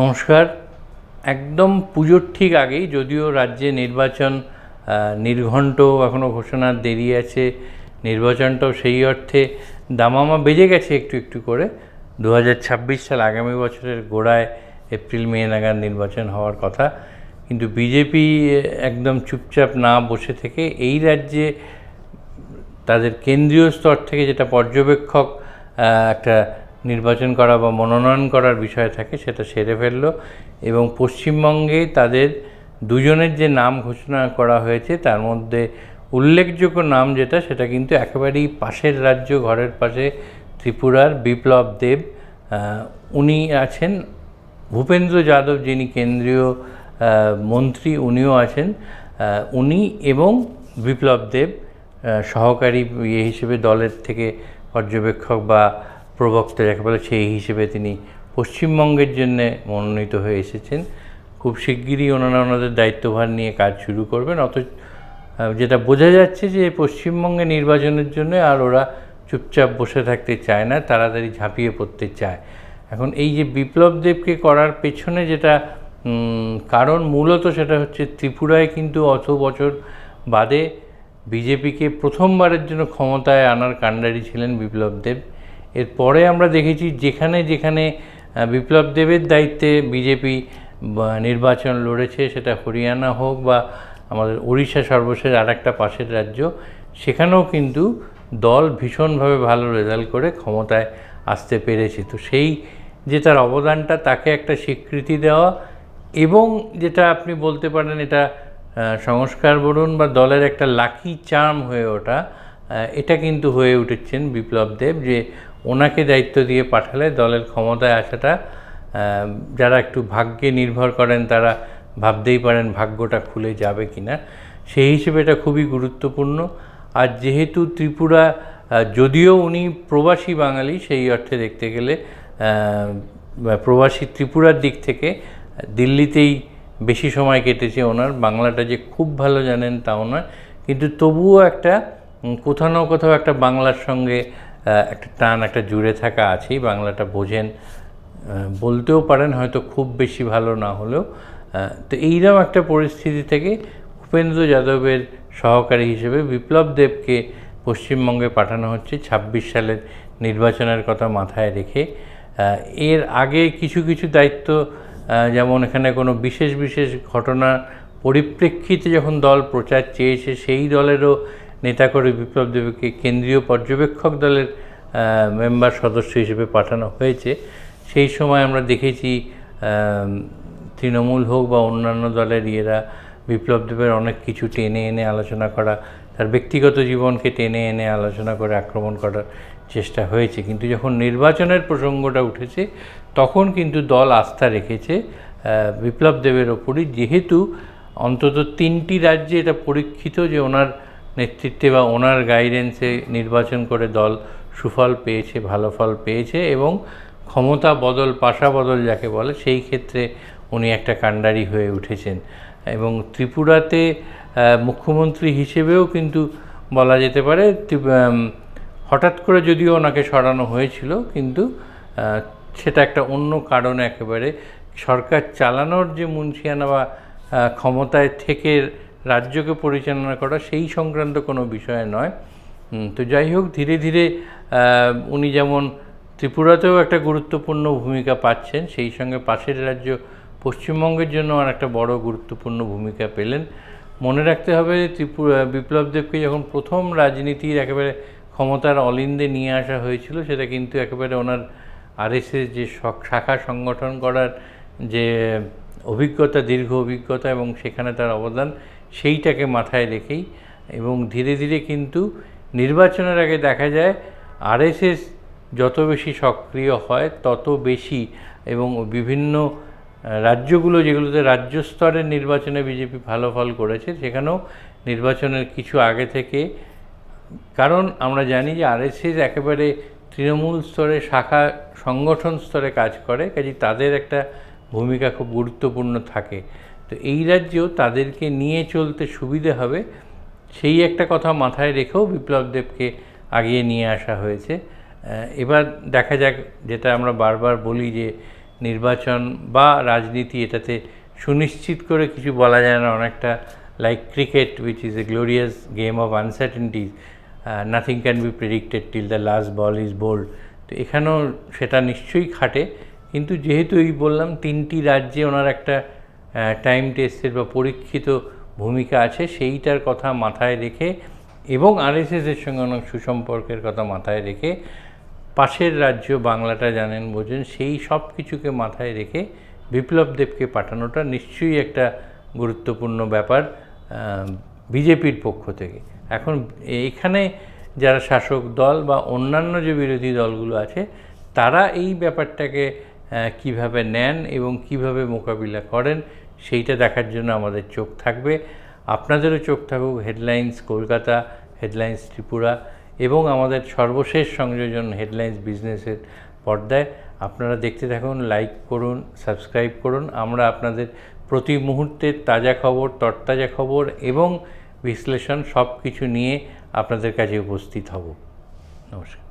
নমস্কার। একদম পুজোর ঠিক আগেই যদিও রাজ্যে নির্বাচন নির্ঘণ্ট এখনও ঘোষণার দেরি আছে, নির্বাচনটাও সেই অর্থে দামামা বেজে গেছে একটু একটু করে। দু হাজার ছাব্বিশ সাল আগামী বছরের গোড়ায় এপ্রিল মে নাগাদ নির্বাচন হওয়ার কথা। কিন্তু বিজেপি একদম চুপচাপ না বসে থেকে এই রাজ্যে তাদের কেন্দ্রীয় স্তর থেকে যেটা পর্যবেক্ষক একটা নির্বাচন করা বা মনোনয়ন করার বিষয় থাকে, সেটা সেরে ফেলল এবং পশ্চিমবঙ্গে তাদের দুজনের যে নাম ঘোষণা করা হয়েছে, তার মধ্যে উল্লেখযোগ্য নাম যেটা, সেটা কিন্তু একেবারেই পাশের রাজ্য, ঘরের পাশে ত্রিপুরার বিপ্লব দেব উনি আছেন। ভূপেন্দ্র যাদব যিনি কেন্দ্রীয় মন্ত্রী, উনিও আছেন। উনি এবং বিপ্লব দেব সহকারী ইয়ে হিসেবে দলের থেকে পর্যবেক্ষক বা প্রবক্তা যাকে বলে সেই হিসেবে তিনি পশ্চিমবঙ্গের জন্য মনোনীত হয়ে এসেছেন। খুব শিগগিরই ওনারা ওনাদের দায়িত্বভার নিয়ে কাজ শুরু করবেন। অথচ যেটা বোঝা যাচ্ছে যে পশ্চিমবঙ্গে নির্বাচনের জন্য আর ওরা চুপচাপ বসে থাকতে চায় না, তাড়াতাড়ি ঝাঁপিয়ে পড়তে চায়। এখন এই যে বিপ্লব দেবকে করার পেছনে যেটা কারণ মূলত সেটা হচ্ছে ত্রিপুরায় কিন্তু অত বছর বাদে বিজেপিকে প্রথমবারের জন্য ক্ষমতায় আনার কাণ্ডারি ছিলেন বিপ্লব দেব। এরপরে আমরা দেখেছি যেখানে যেখানে বিপ্লব দেবের দায়িত্বে বিজেপি নির্বাচন লড়েছে, সেটা হরিয়ানা হোক বা আমাদের উড়িষ্যা সর্বশেষ আর একটা পাশের রাজ্য, সেখানেও কিন্তু দল ভীষণভাবে ভালো রেজাল্ট করে ক্ষমতায় আসতে পেরেছে। তো সেই যে তার অবদানটা, তাকে একটা স্বীকৃতি দেওয়া এবং যেটা আপনি বলতে পারেন এটা সংস্কার বলুন বা দলের একটা লাকি চার্ম হয়ে ওঠা এটা কিন্তু হয়ে উঠেছেন বিপ্লব দেব যে ওনাকে দায়িত্ব দিয়ে পাঠালে দলের ক্ষমতায় আসাটা যারা একটু ভাগ্যে নির্ভর করেন তারা ভাবতেই পারেন ভাগ্যটা খুলে যাবে কি না সেই হিসেবে এটা খুবই গুরুত্বপূর্ণ। আর যেহেতু ত্রিপুরা যদিও উনি প্রবাসী বাঙালি, সেই অর্থে দেখতে গেলে প্রবাসী ত্রিপুরার দিক থেকে দিল্লিতেই বেশি সময় কেটেছে ওনার। বাংলাটা যে খুব ভালো জানেন তাও নয়। কিন্তু তবুও একটা কোথাও না কোথাও একটা বাংলার সঙ্গে একটা টান, একটা জুড়ে থাকা আছেই, বাংলাটা বোঝেন বলতেও পারেন হয়তো খুব বেশি ভালো না হলেও। তো এইরকম একটা পরিস্থিতি থেকে উপেন্দ্র যাদবের সহকারী হিসেবে বিপ্লব দেবকে পশ্চিমবঙ্গে পাঠানো হচ্ছে ছাব্বিশ সালের নির্বাচনের কথা মাথায় রেখে। এর আগে কিছু কিছু দায়িত্ব যেমন এখানে কোনো বিশেষ বিশেষ ঘটনা পরিপ্রেক্ষিতে যখন দল প্রচার চেয়েছে, সেই দলেরও নেতা করে বিপ্লব দেবকে কেন্দ্রীয় পর্যবেক্ষক দলের মেম্বার সদস্য হিসেবে পাঠানো হয়েছে। সেই সময় আমরা দেখেছি তৃণমূল হোক বা অন্যান্য দলের ইয়েরা বিপ্লব দেবের অনেক কিছু টেনে এনে আলোচনা করা, তার ব্যক্তিগত জীবনকে টেনে এনে আলোচনা করে আক্রমণ করার চেষ্টা হয়েছে। কিন্তু যখন নির্বাচনের প্রসঙ্গটা উঠেছে, তখন কিন্তু দল আস্থা রেখেছে বিপ্লব দেবের ওপরই। যেহেতু অন্তত তিনটি রাজ্যে এটা পরীক্ষিত যে ওনার নেতৃত্বে বা ওনার গাইডেন্সে নির্বাচন করে দল সুফল পেয়েছে, ভালো ফল পেয়েছে এবং ক্ষমতা বদল, পাশা বদল যাকে বলে, সেই ক্ষেত্রে উনি একটা কাণ্ডারি হয়ে উঠেছেন। এবং ত্রিপুরাতে মুখ্যমন্ত্রী হিসেবেও কিন্তু বলা যেতে পারে হঠাৎ করে যদিও ওনাকে সরানো হয়েছিল, কিন্তু সেটা একটা অন্য কারণে একেবারে সরকার চালানোর যে মুন্সিয়ানা বা ক্ষমতায় থেকে রাজ্যকে পরিচালনা করা সেই সংক্রান্ত কোনো বিষয় নয়। তো যাই হোক, ধীরে ধীরে উনি যেমন ত্রিপুরাতেও একটা গুরুত্বপূর্ণ ভূমিকা পাচ্ছেন, সেই সঙ্গে পাশের রাজ্য পশ্চিমবঙ্গের জন্য আর একটা বড় গুরুত্বপূর্ণ ভূমিকা পেলেন। মনে রাখতে হবে, ত্রিপুরা, বিপ্লব দেবকে যখন প্রথম রাজনীতির একেবারে ক্ষমতার অলিন্দে নিয়ে আসা হয়েছিল, সেটা কিন্তু একেবারে ওনার আরএসএস যে শাখা সংগঠন করার যে অভিজ্ঞতা, দীর্ঘ অভিজ্ঞতা এবং সেখানে তার অবদান সেইটাকে মাথায় রেখেই এবং ধীরে ধীরে কিন্তু নির্বাচনের আগে দেখা যায় আরএসএস যত বেশি সক্রিয় হয়, তত বেশি এবং বিভিন্ন রাজ্যগুলো যেগুলোতে রাজ্য স্তরের নির্বাচনে বিজেপি ভালো ফল করেছে, সেখানেও নির্বাচনের কিছু আগে থেকে। কারণ আমরা জানি যে আরএসএস একেবারে তৃণমূল স্তরে, শাখা সংগঠন স্তরে কাজ করে, কাজে তাদের একটা ভূমিকা খুব গুরুত্বপূর্ণ থাকে। তো এই রাজ্যেও তাদেরকে নিয়ে চলতে সুবিধে হবে, সেই একটা কথা মাথায় রেখেও বিপ্লব দেবকে আগিয়ে নিয়ে আসা হয়েছে। এবার দেখা যাক, যেটা আমরা বারবার বলি যে নির্বাচন বা রাজনীতি, এটাতে সুনিশ্চিত করে কিছু বলা যায় না অনেকটা like cricket which is a glorious game of uncertainties nothing can be predicted till the last ball is bowled তো এখানেও সেটা নিশ্চয়ই খাটে, কিন্তু যেহেতু এই বললাম, তিনটি রাজ্যে ওনার একটা টাইম টেস্টের বা পরীক্ষিত ভূমিকা আছে, সেইটার কথা মাথায় রেখে এবং আরএসএসের সঙ্গে অনেক সুসম্পর্কের কথা মাথায় রেখে পাশের রাজ্য বাংলাটা জানেন, বোঝেন, সেই সব কিছুকে মাথায় রেখে বিপ্লব দেবকে পাঠানোটা নিশ্চয়ই একটা গুরুত্বপূর্ণ ব্যাপার বিজেপির পক্ষ থেকে। এখন এখানে যারা শাসক দল বা অন্যান্য যে বিরোধী দলগুলো আছে, তারা এই ব্যাপারটাকে কীভাবে নেন এবং কীভাবে মোকাবিলা করেন সেইটা দেখার জন্য আমাদের চোখ থাকবে। আপনাদেরও চোখ থাকুক হেডলাইন্স কলকাতা হেডলাইন্স ত্রিপুরা এবং আমাদের সর্বশেষ সংযোজন হেডলাইন্স বিজনেসের পর্দায়। আপনারা দেখতে থাকুন লাইক করুন সাবস্ক্রাইব করুন। আমরা আপনাদের প্রতি মুহূর্তের তাজা খবর, তরতাজা খবর এবং বিশ্লেষণ সব কিছু নিয়ে আপনাদের কাছে উপস্থিত হব। নমস্কার।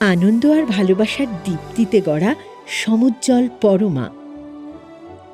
আনন্দ আর ভালোবাসার দীপ্তিতে গড়া সমুজ্জ্বল পরমা।